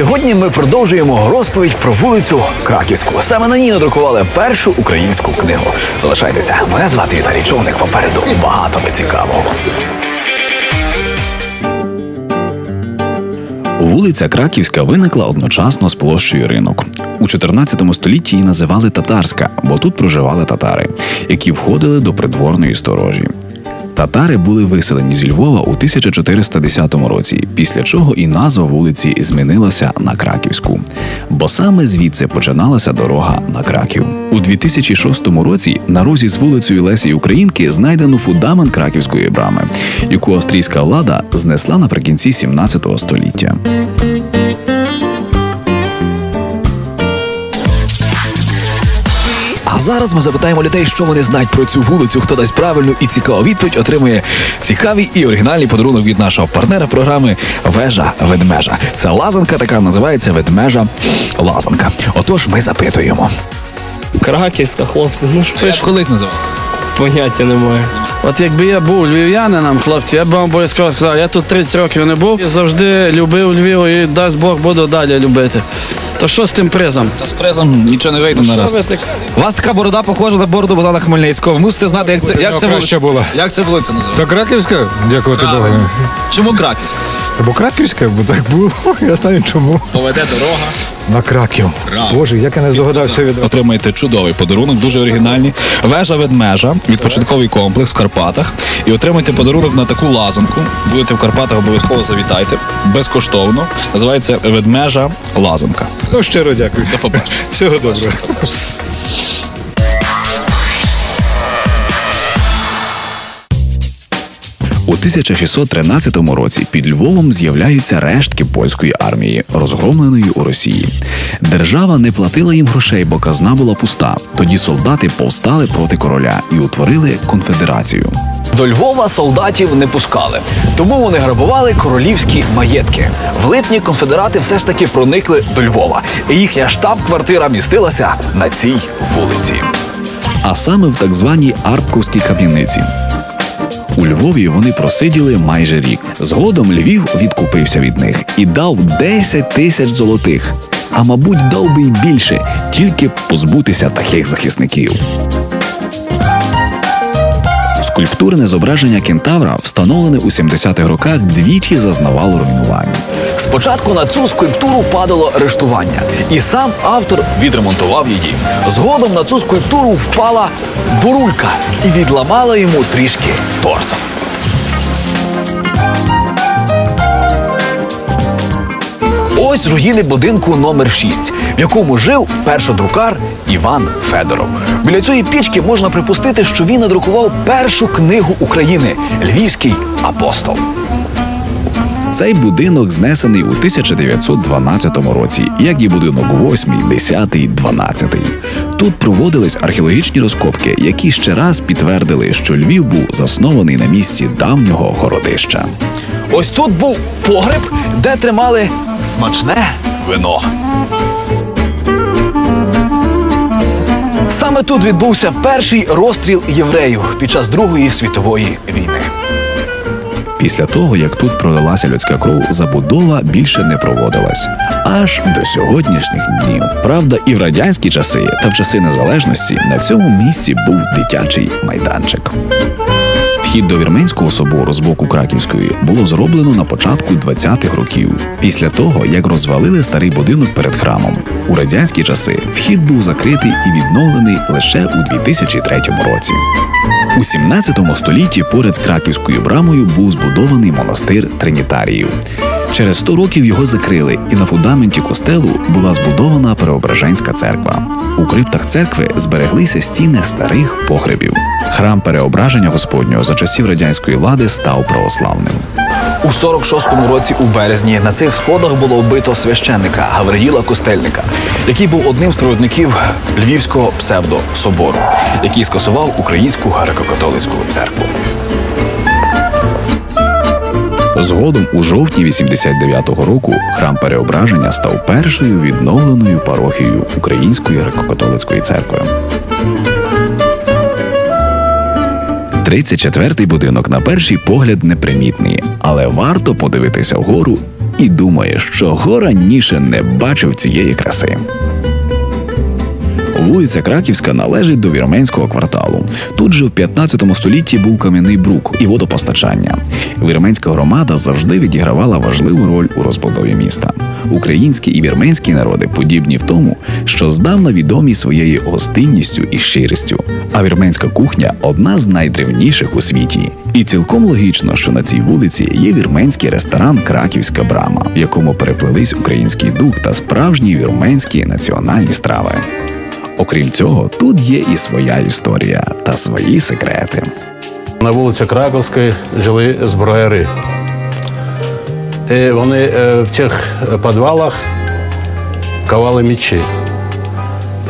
Сьогодні ми продовжуємо розповідь про вулицю Краківську. Саме на ній надрукували першу українську книгу. Залишайтеся. Мене звати Віталій Човник. Попереду багато цікавого. Вулиця Краківська виникла одночасно з площею ринок. У 14 столітті її називали Татарська, бо тут проживали татари, які входили до придворної сторожі. Татари були виселені зі Львова у 1410 році, після чого і назва вулиці змінилася на Краківську, бо саме звідси починалася дорога на Краків. У 2006 році на розі з вулицею Лесі Українки знайдено фундамент краківської брами, яку австрійська влада знесла наприкінці 17 століття. А зараз ми запитаємо людей, що вони знають про цю вулицю. Хто дасть правильну і цікаву відповідь, отримує цікавий і оригінальний подарунок від нашого партнера програми Вежа Ведмежа. Це лазанка, така називається ведмежа лазанка. Отож, ми запитуємо. Краківська, хлопці, ну ж пиш, Колись називалася. Поняття немає. От якби я був львів'янином, хлопці, я б вам обов'язково сказав, я тут 30 років не був. Я завжди любив Львів і дасть Бог буду далі любити. То що з тим призом? Та з призом нічого не вийде на раз. ви так? У вас така борода похожа на бороду Богдана Хмельницького. Ви мусите знати, як це, як це краще вулиця, було. Як це вулиця називається? То Краківська? Дякувати Богу. Чому Краківська? Бо Краківська, бо так було. Я знаю чому. Поведе дорога. На Краків. Правильно. Боже, як я не здогадався від Отримаєте чудовий подарунок, дуже оригінальний. Вежа ведмежа, відпочинковий комплекс в Карпатах. І отримайте подарунок на таку лазанку. Будете в Карпатах, обов'язково завітайте. Безкоштовно. Називається ведмежа лазанка. Ну, щиро дякую. До побачення. Всього доброго. У 1613 році під Львовом з'являються рештки польської армії, розгромленої у Росії. Держава не платила їм грошей, бо казна була пуста. Тоді солдати повстали проти короля і утворили конфедерацію. До Львова солдатів не пускали, тому вони грабували королівські маєтки. В липні конфедерати все ж таки проникли до Львова, і їхня штаб-квартира містилася на цій вулиці. а саме в так званій Арпковській кам'яниці. У Львові вони просиділи майже рік. Згодом Львів відкупився від них і дав 10 тисяч золотих. А мабуть, дав би й більше, тільки позбутися таких захисників. Скульптурне зображення кентавра, встановлене у 70-х роках, двічі зазнавало руйнування. Спочатку на цю скульптуру падало арештування, і сам автор відремонтував її. Згодом на цю скульптуру впала бурулька і відламала йому трішки торса. Ось руїни будинку номер 6 в якому жив першодрукар Іван Федоров. Біля цієї пічки можна припустити, що він надрукував першу книгу України Львівський апостол. Цей будинок знесений у 1912 році, як і будинок 8, 10, 12. Тут проводились археологічні розкопки, які ще раз підтвердили, що Львів був заснований на місці давнього городища. Ось тут був погреб, де тримали смачне вино. Саме тут відбувся перший розстріл євреїв під час Другої світової війни. Після того, як тут пролилася людська кров, забудова більше не проводилась аж до сьогоднішніх днів. Правда, і в радянські часи та в часи незалежності на цьому місці був дитячий майданчик. Вхід до Вірменського собору з боку Краківської було зроблено на початку 20-х років, після того як розвалили старий будинок перед храмом. У радянські часи вхід був закритий і відновлений лише у 2003 році. У 17 столітті поряд з Краківською брамою був збудований монастир Тринітаріїв. Через 100 років його закрили, і на фундаменті костелу була збудована Преображенська церква. У криптах церкви збереглися стіни старих погребів. Храм Переображення Господнього за часів радянської влади став православним. У 46-му році у березні на цих сходах було вбито священника Гавриїла Костельника, який був одним з провідників Львівського псевдособору, який скасував українську греко-католицьку церкву. Згодом, у жовтні 89-го року, храм Переображення став першою відновленою парохією Української греко-католицької церкви. 34-й будинок на перший погляд непримітний, але варто подивитися вгору і думає, що го раніше не бачив цієї краси. Вулиця Краківська належить до вірменського кварталу. Тут же в 15 столітті був кам'яний брук і водопостачання. Вірменська громада завжди відігравала важливу роль у розбудові міста. Українські і вірменські народи подібні в тому, що здавна відомі своєю гостинністю і щирістю. А вірменська кухня одна з найдревніших у світі. І цілком логічно, що на цій вулиці є вірменський ресторан Краківська брама, в якому переплелись український дух та справжні вірменські національні страви. Окрім цього, тут є і своя історія та свої секрети. На вулиці Краковській жили зброяри. І вони е, в цих підвалах ковали мечі.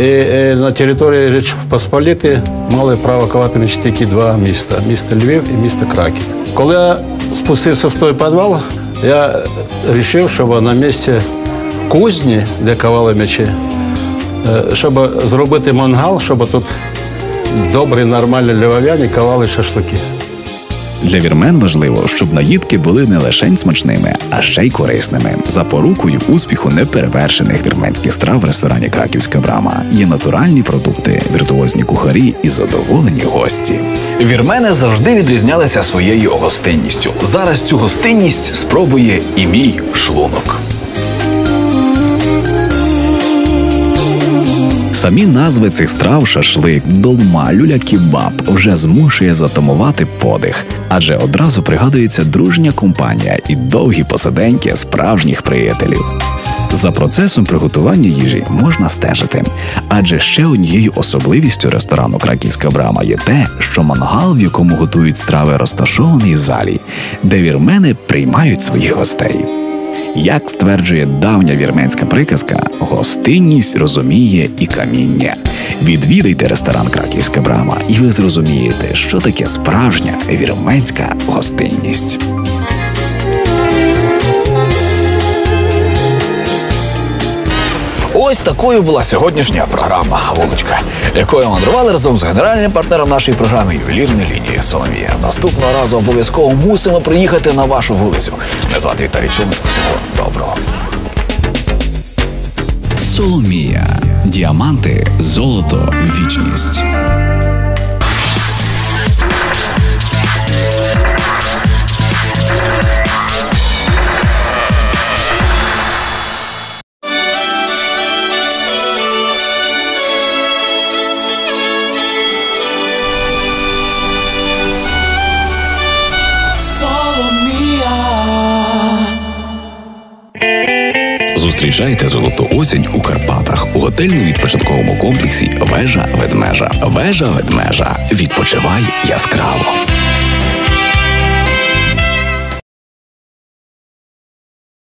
І е, на території Річ Посполіти мали право ковати мечі тільки два міста місто Львів і місто Краків. Коли я спустився в той підвал, я вирішив, щоб на місці кузні, де ковали мечі, е, щоб зробити мангал, щоб тут добрі, нормальні львов'яні ковали шашлики. Для вірмен важливо, щоб наїдки були не лише смачними, а ще й корисними. Запорукою успіху неперевершених вірменських страв в ресторані Краківська брама є натуральні продукти, віртуозні кухарі і задоволені гості. Вірмени завжди відрізнялися своєю гостинністю. Зараз цю гостинність спробує і мій шлунок. Самі назви цих страв шашлик, долма, люля-кібаб вже змушує затамувати подих, адже одразу пригадується дружня компанія і довгі посиденьки справжніх приятелів. За процесом приготування їжі можна стежити, адже ще однією особливістю ресторану Краківська брама є те, що мангал, в якому готують страви, розташований в залі, де вірмени приймають своїх гостей. Як стверджує давня вірменська приказка, гостинність розуміє і каміння. Відвідайте ресторан Краківська брама, і ви зрозумієте, що таке справжня вірменська гостинність. Ось такою була сьогоднішня програма Вуличка, якою мандрували разом з генеральним партнером нашої програми ювелірної лінії Соломія. Наступного разу обов'язково мусимо приїхати на вашу вулицю. Не звати Віталій Чумик. Всього доброго. Соломія. Діаманти, золото, вічність. Зустрічайте золоту осінь у Карпатах у готельно-відпочинковому комплексі Вежа Ведмежа. Вежа Ведмежа. Відпочивай яскраво.